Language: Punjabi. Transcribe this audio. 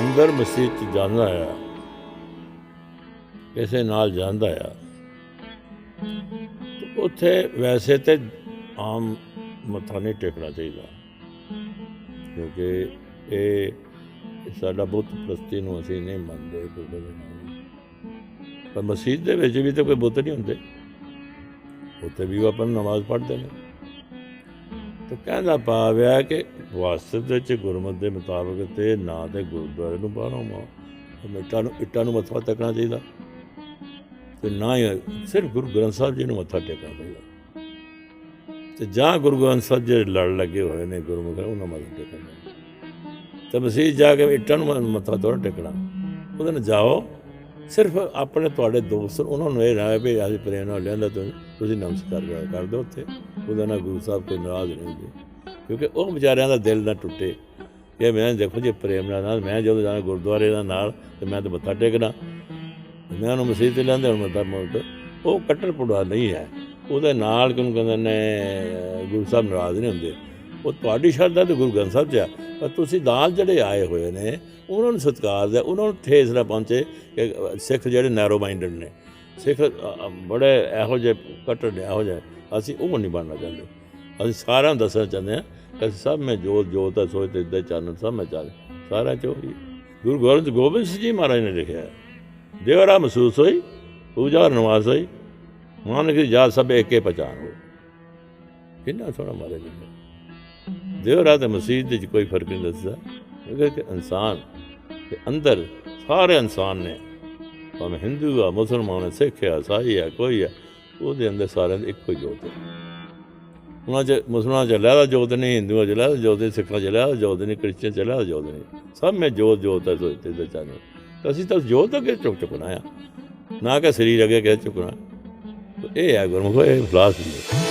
ਅੰਦਰ ਮਸਜਿਦ ਚ ਜਾਂਦਾ ਆ, ਕਿਸੇ ਨਾਲ ਜਾਂਦਾ ਆ। ਉੱਥੇ ਵੈਸੇ ਤੇ ਆਮ ਮੱਥਾ ਨਹੀਂ ਟੇਕਣਾ ਚਾਹੀਦਾ, ਕਿਉਂਕਿ ਇਹ ਸਾਡਾ ਬੁੱਤ ਪ੍ਰਸਤੀ ਨੂੰ ਅਸੀਂ ਨਹੀਂ ਮੰਨਦੇ ਕੋਈ ਪਰ ਮਸਜਿਦ ਦੇ ਵਿੱਚ ਵੀ ਤਾਂ ਕੋਈ ਬੁੱਤ ਨਹੀਂ ਹੁੰਦੇ। ਉੱਥੇ ਵੀ ਉਹ ਆਪਣੀ ਨਮਾਜ਼ ਪੜ੍ਹਦੇ ਨੇ। ਤੇ ਕਹਿੰਦਾ ਪਾਵਿਆ ਕਿ ਵਾਸਤਵ ਦੇ ਵਿੱਚ ਗੁਰਮਤਿ ਦੇ ਮੁਤਾਬਕ ਤੇ ਨਾ ਤੇ ਗੁਰਦੁਆਰੇ ਨੂੰ ਬਾਹਰੋਂ ਮਾ ਇੱਟਾਂ ਨੂੰ ਇੱਟਾਂ ਨੂੰ ਮੱਥਾ ਟੇਕਣਾ ਚਾਹੀਦਾ। ਤੇ ਨਾ ਹੀ ਸਿਰਫ ਗੁਰੂ ਗ੍ਰੰਥ ਸਾਹਿਬ ਜੀ ਨੂੰ ਮੱਥਾ ਟੇਕਣਾ ਚਾਹੀਦਾ। ਤੇ ਜਾਂ ਗੁਰੂ ਗ੍ਰੰਥ ਸਾਹਿਬ ਜੀ ਲੜ ਲੱਗੇ ਹੋਏ ਨੇ ਗੁਰਮੁਖ, ਉਹਨਾਂ ਮੱਥਾ ਟੇਕਣਾ ਤੇ ਮਸੀਹ ਜਾ ਕੇ ਇੱਟਾਂ ਨੂੰ ਮੱਥਾ ਥੋੜ੍ਹਾ ਟੇਕਣਾ। ਉਹਦੇ ਨਾਲ ਜਾਓ। ਸਿਰਫ ਆਪਣੇ ਤੁਹਾਡੇ ਦੋਸਤ, ਉਹਨਾਂ ਨੂੰ ਇਹ ਰਾਏ ਵੀ ਅਸੀਂ ਪ੍ਰੇਮ ਨਾਲ ਲਿਆਂਦਾ ਤੁਸੀਂ ਨਮਸਕਾਰ ਕਰ ਦਿਓ ਉੱਥੇ। ਉਹਦਾ ਨਾਲ ਗੁਰੂ ਸਾਹਿਬ ਕੋਈ ਨਾਰਾਜ਼ ਨਹੀਂ ਹੁੰਦੇ। ਕਿਉਂਕਿ ਉਹ ਵਿਚਾਰਿਆਂ ਦਾ ਦਿਲ ਨਾ ਟੁੱਟੇ। ਕਿ ਮੈਂ ਦੇਖੋ ਜੇ ਪ੍ਰੇਮ ਨਾਲ ਮੈਂ ਜਦੋਂ ਜਾਣਾ ਗੁਰਦੁਆਰੇ ਦਾ ਨਾਲ, ਤੇ ਮੈਂ ਤਾਂ ਮੱਥਾ ਟੇਕਣਾ। ਮੈਂ ਉਹਨੂੰ ਮਸੀਹ ਤੇ ਲੈਂਦੇ ਹੁਣ ਮੱਥਾ ਮੋਟ ਉਹ ਕੱਟੜ ਪੁੜਾ ਨਹੀਂ ਹੈ। ਉਹਦੇ ਨਾਲ ਕਿਉਂ ਕਹਿੰਦੇ ਨੇ ਗੁਰੂ ਸਾਹਿਬ ਨਾਰਾਜ਼ ਨਹੀਂ ਹੁੰਦੇ। ਉਹ ਤੁਹਾਡੀ ਸ਼ਰਧਾ ਤੇ ਗੁਰੂ ਗ੍ਰੰਥ ਸਾਹਿਬ 'ਚ ਆ ਪਰ ਤੁਸੀਂ ਨਾਲ ਜਿਹੜੇ ਆਏ ਹੋਏ ਨੇ, ਉਹਨਾਂ ਨੂੰ ਸਤਿਕਾਰ ਦੇ ਉਹਨਾਂ ਨੂੰ ਠੇਸ ਨਾ ਪਹੁੰਚੇ ਕਿ ਸਿੱਖ ਜਿਹੜੇ ਨੈਰੋ ਮਾਈਂਡਡ ਨੇ। ਸਿੱਖ ਬੜੇ ਇਹੋ ਜਿਹੇ ਕੱਟੜ ਨੇ ਇਹੋ ਜਿਹੇ, ਅਸੀਂ ਉਹ ਨਹੀਂ ਬਣਨਾ ਚਾਹੁੰਦੇ। ਅਸੀਂ ਸਾਰਿਆਂ ਨੂੰ ਦੱਸਣਾ ਚਾਹੁੰਦੇ ਹਾਂ ਕਿ ਸਭ ਮੈਂ ਜੋਤ ਜੋਤ ਹੈ, ਸੋਚ ਤੇ ਦੇ ਚਾਨਣ ਸਭ ਮੈਂ ਚਾਲ ਸਾਰਾ ਚੋ ਹੀ। ਗੁਰੂ ਗੋਬਿੰਦ ਗੋਬਿੰਦ ਸਿੰਘ ਜੀ ਮਹਾਰਾਜ ਨੇ ਲਿਖਿਆ ਹੈ, ਦੇਵਰਾ ਮਹਿਸੂਸ ਹੋਈ, ਪੂਜਾ ਔਰ ਨਮਾਜ਼ ਹੋਈ ਮਾਨ ਕਿ ਜਾਤ ਸਭ ਏਕੇ ਪਛਾਣ ਹੋ ਕਿੰਨਾ ਸੋਹਣਾ ਮਹਾਰਾਜ ਲਿਖਿਆ। ਦੇਵਰਾ ਤੇ ਮਸੀਹ ਦੇ 'ਚ ਕੋਈ ਫ਼ਰਕ ਨਹੀਂ ਦੱਸਦਾ ਕਿਉਂਕਿ ਕਿ ਇਨਸਾਨ ਦੇ ਅੰਦਰ ਸਾਰੇ ਇਨਸਾਨ ਨੇ ਭਾਵੇਂ ਹਿੰਦੂ ਆ, ਮੁਸਲਮਾਨ ਆ, ਸਿੱਖ ਆ, ਸਾਈ ਆ, ਕੋਈ ਆ, ਉਹਦੇ ਅੰਦਰ ਸਾਰਿਆਂ ਦੇ ਇੱਕੋ ਹੀ ਜੋਤ ਹੈ। ਉਹਨਾਂ ਚ ਮੁਸਲਮਾਨਾਂ ਚ ਲਹਿਦਾ ਜੋਤ ਨਹੀਂ, ਹਿੰਦੂਆਂ ਚ ਲਹਿਦਾ ਜੋਤ ਨਹੀਂ, ਸਿੱਖਾਂ ਚ ਲਹਿਦਾ ਜੋਤ ਨਹੀਂ ਕ੍ਰਿਸਚਨ ਚ ਲਹਿਦਾ ਜੋਤ ਨਹੀਂ। ਸਭ ਮੈਂ ਜੋਤ ਜੋਤ ਹੈ ਸੋਚਦੇ ਤੇ ਚਾਹਨੇ। ਤਾਂ ਅਸੀਂ ਤਾਂ ਜੋਤ ਅੱਗੇ ਚੁੱਕ ਚੁੱਕਣਾ ਆ। ਨਾ ਕਿ ਸਰੀਰ ਅੱਗੇ ਕਿ ਚੁੱਕਣਾ ਇਹ ਹੈ ਗੁਰਮੁਖ, ਇਹ ਫਲਾਸਫੀ ਹੈ।